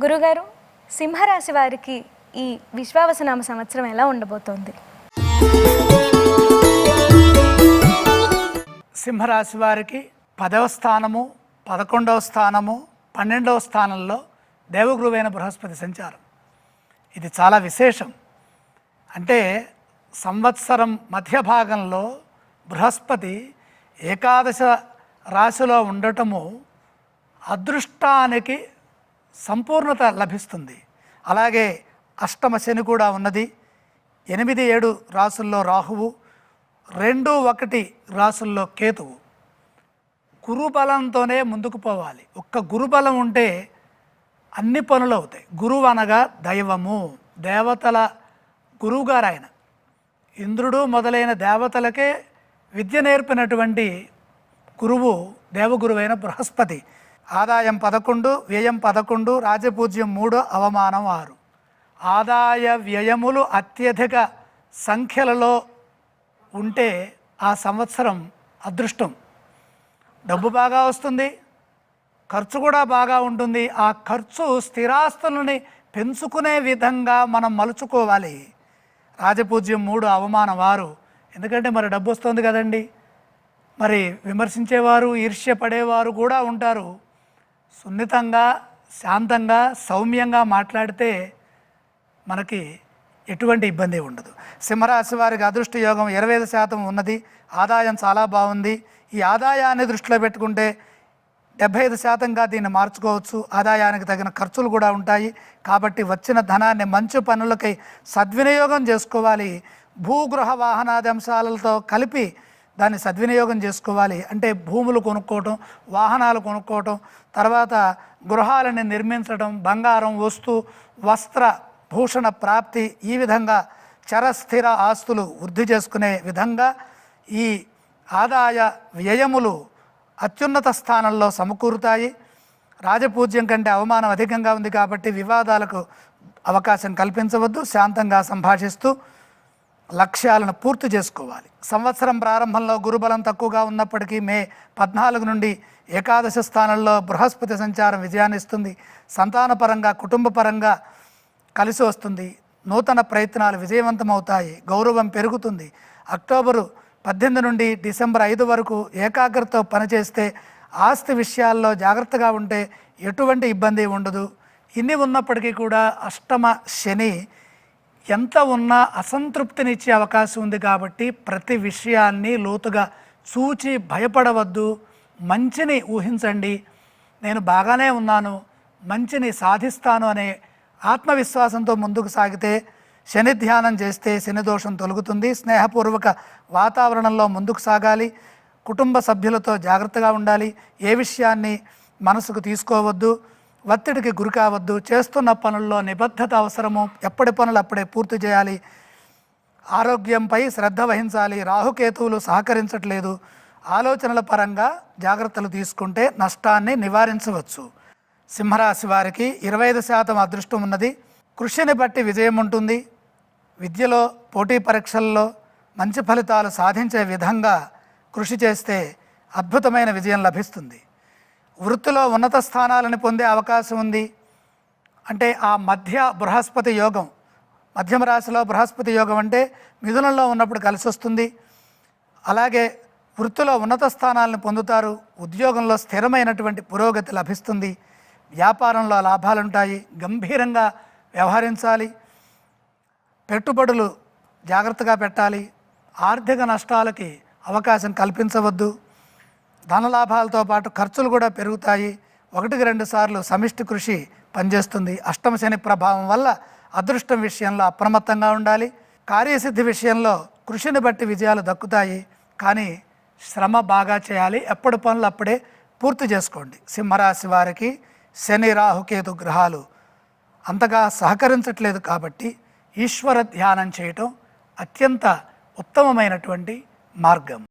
గురుగారు సింహరాశి వారికి ఈ విశ్వావసనామ సంవత్సరం ఎలా ఉండబోతోంది? సింహరాశి వారికి పదవ స్థానము పదకొండవ స్థానము పన్నెండవ స్థానంలో దేవగురువైన బృహస్పతి సంచారం. ఇది చాలా విశేషం. అంటే సంవత్సరం మధ్య భాగంలో బృహస్పతి ఏకాదశ రాశిలో ఉండటము అదృష్టానికి సంపూర్ణత లభిస్తుంది. అలాగే అష్టమ శని కూడా ఉన్నది. ఎనిమిది ఏడు రాసుల్లో రాహువు రెండు ఒకటి రాసుల్లో కేతువు. గురుబలంతోనే ముందుకు పోవాలి. ఒక్క గురుబలం ఉంటే అన్ని పనులు అవుతాయి. గురువు అనగా దైవము దేవతల గురువుగారు ఆయన ఇంద్రుడు మొదలైన దేవతలకే విద్య నేర్పినటువంటి గురువు దేవగురువైన బృహస్పతి. ఆదాయం పదకొండు వ్యయం పదకొండు రాజపూజ్యం మూడు అవమానం ఆరు. ఆదాయ వ్యయములు అత్యధిక సంఖ్యలలో ఉంటే ఆ సంవత్సరం అదృష్టం. డబ్బు బాగా వస్తుంది ఖర్చు కూడా బాగా ఉంటుంది. ఆ ఖర్చు స్థిరాస్తులని పెంచుకునే విధంగా మనం మలుచుకోవాలి. రాజపూజ్యం మూడు అవమానం వారు ఎందుకంటే మరి డబ్బు వస్తుంది కదండి. మరి విమర్శించేవారు ఈర్ష్య పడేవారు కూడా ఉంటారు. సున్నితంగా శాంతంగా సౌమ్యంగా మాట్లాడితే మనకి ఎటువంటి ఇబ్బంది ఉండదు. సింహరాశి వారికి అదృష్ట యోగం ఇరవై ఐదు శాతం ఉన్నది. ఆదాయం చాలా బాగుంది. ఈ ఆదాయాన్ని దృష్టిలో పెట్టుకుంటే డెబ్బై ఐదు శాతంగా దీన్ని మార్చుకోవచ్చు. ఆదాయానికి తగిన ఖర్చులు కూడా ఉంటాయి. కాబట్టి వచ్చిన ధనాన్ని మంచి పనులకై సద్వినియోగం చేసుకోవాలి. భూగృహ వాహనాది అంశాలతో కలిపి దాన్ని సద్వినియోగం చేసుకోవాలి. అంటే భూములు కొనుక్కోవటం వాహనాలు కొనుక్కోవటం తర్వాత గృహాలని నిర్మించడం బంగారం వస్తు వస్త్ర భూషణ ప్రాప్తి ఈ విధంగా చరస్థిర ఆస్తులు వృద్ధి చేసుకునే విధంగా ఈ ఆదాయ వ్యయములు అత్యున్నత స్థానంలో సమకూరుతాయి. రాజపూజ్యం కంటే అవమానం అధికంగా ఉంది కాబట్టి వివాదాలకు అవకాశం కల్పించవద్దు శాంతంగా సంభాషిస్తూ లక్ష్యాలను పూర్తి చేసుకోవాలి. సంవత్సరం ప్రారంభంలో గురుబలం తక్కువగా ఉన్నప్పటికీ మే పద్నాలుగు నుండి ఏకాదశ స్థానంలో బృహస్పతి సంచారం విజయాన్ని ఇస్తుంది. సంతానపరంగా కుటుంబపరంగా కలిసి వస్తుంది. నూతన ప్రయత్నాలు విజయవంతమవుతాయి. గౌరవం పెరుగుతుంది. అక్టోబరు పద్దెనిమిది నుండి డిసెంబర్ ఐదు వరకు ఏకాగ్రతతో పనిచేస్తే ఆస్తి విషయాల్లో జాగ్రత్తగా ఉంటే ఎటువంటి ఇబ్బంది ఉండదు. ఇన్ని ఉన్నప్పటికీ కూడా అష్టమ శని ఎంత ఉన్నా అసంతృప్తినిచ్చే అవకాశం ఉంది కాబట్టి ప్రతి విషయాన్ని లోతుగా చూచి భయపడవద్దు. మంచిని ఊహించండి. నేను బాగానే ఉన్నాను. మంచిని సాధిస్తాను అనే ఆత్మవిశ్వాసంతో ముందుకు సాగితే శని ధ్యానం చేస్తే శని దోషం తొలగుతుంది. స్నేహపూర్వక వాతావరణంలో ముందుకు సాగాలి. కుటుంబ సభ్యులతో జాగ్రత్తగా ఉండాలి. ఏ విషయాన్ని మనసుకు తీసుకోవద్దు. ఒత్తిడికి గురి కావద్దు. చేస్తున్న పనుల్లో నిబద్ధత అవసరము. ఎప్పటి పనులు అప్పుడే పూర్తి చేయాలి. ఆరోగ్యంపై శ్రద్ధ వహించాలి. రాహుకేతువులు సహకరించట్లేదు. ఆలోచనల పరంగా జాగ్రత్తలు తీసుకుంటే నష్టాన్ని నివారించవచ్చు. సింహరాశి వారికి ఇరవై ఐదు శాతం అదృష్టం ఉన్నది. కృషిని బట్టి విజయం ఉంటుంది. విద్యలో పోటీ పరీక్షల్లో మంచి ఫలితాలు సాధించే విధంగా కృషి చేస్తే అద్భుతమైన విజయం లభిస్తుంది. వృత్తిలో ఉన్నత స్థానాలను పొందే అవకాశం ఉంది. అంటే ఆ మధ్య బృహస్పతి యోగం మధ్యమ రాశిలో బృహస్పతి యోగం అంటే మిథునంలో ఉన్నప్పుడు కలిసి వస్తుంది. అలాగే వృత్తిలో ఉన్నత స్థానాలను పొందుతారు ఉద్యోగంలో స్థిరమైనటువంటి పురోగతి లభిస్తుంది. వ్యాపారంలో లాభాలుంటాయి గంభీరంగా వ్యవహరించాలి. పెట్టుబడులు జాగ్రత్తగా పెట్టాలి. ఆర్థిక నష్టాలకి అవకాశం కల్పించవద్దు. ధనలాభాలతో పాటు ఖర్చులు కూడా పెరుగుతాయి. ఒకటికి రెండు సార్లు సమిష్టి కృషి పనిచేస్తుంది. అష్టమ శని ప్రభావం వల్ల అదృష్టం విషయంలో అప్రమత్తంగా ఉండాలి. కార్యసిద్ధి విషయంలో కృషిని బట్టి విజయాలు దక్కుతాయి. కానీ శ్రమ బాగా చేయాలి. ఎప్పటి పనులు అప్పుడే పూర్తి చేసుకోండి. సింహరాశి వారికి శని రాహుకేతు గ్రహాలు అంతగా సహకరించట్లేదు కాబట్టి ఈశ్వర ధ్యానం చేయటం అత్యంత ఉత్తమమైనటువంటి మార్గం.